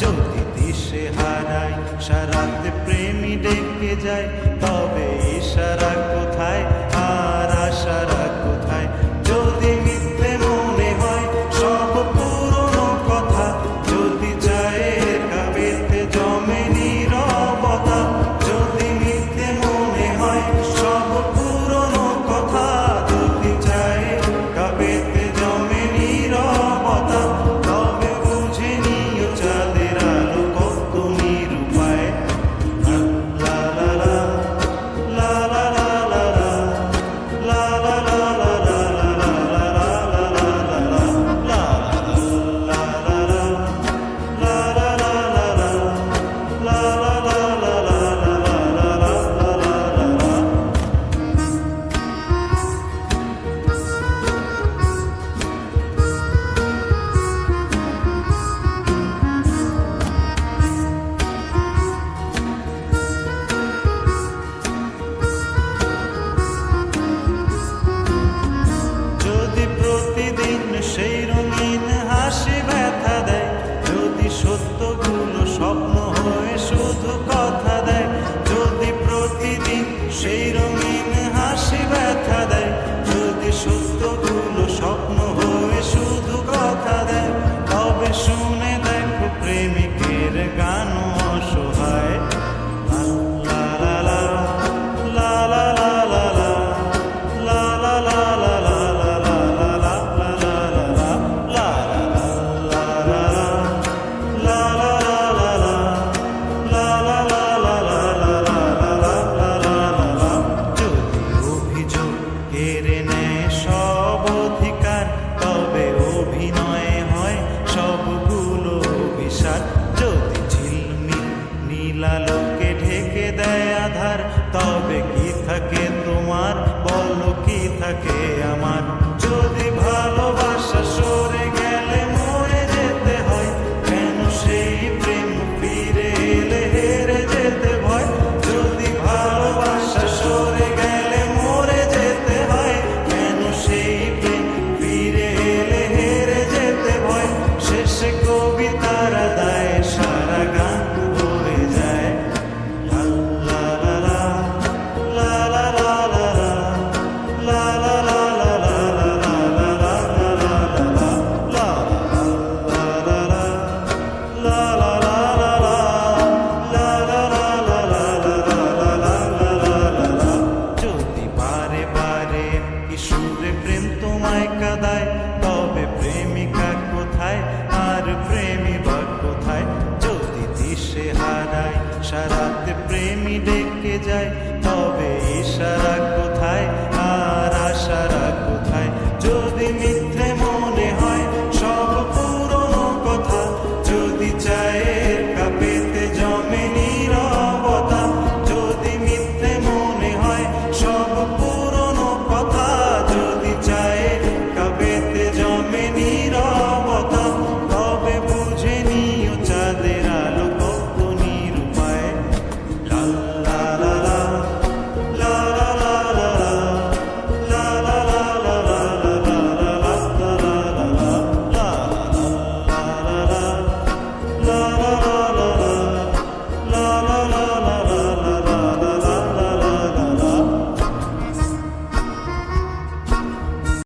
যদি দিশে হারাই সারাতে প্রেমী ডেকে যায় তবে ইশারা sokak तेरे কাদায় তবে প্রেমিকা কোথায়? আর প্রেমী বা কোথায়? যদি দিশে হারায়, সারাতে প্রেমী ডেকে যায়, তবে ইশারা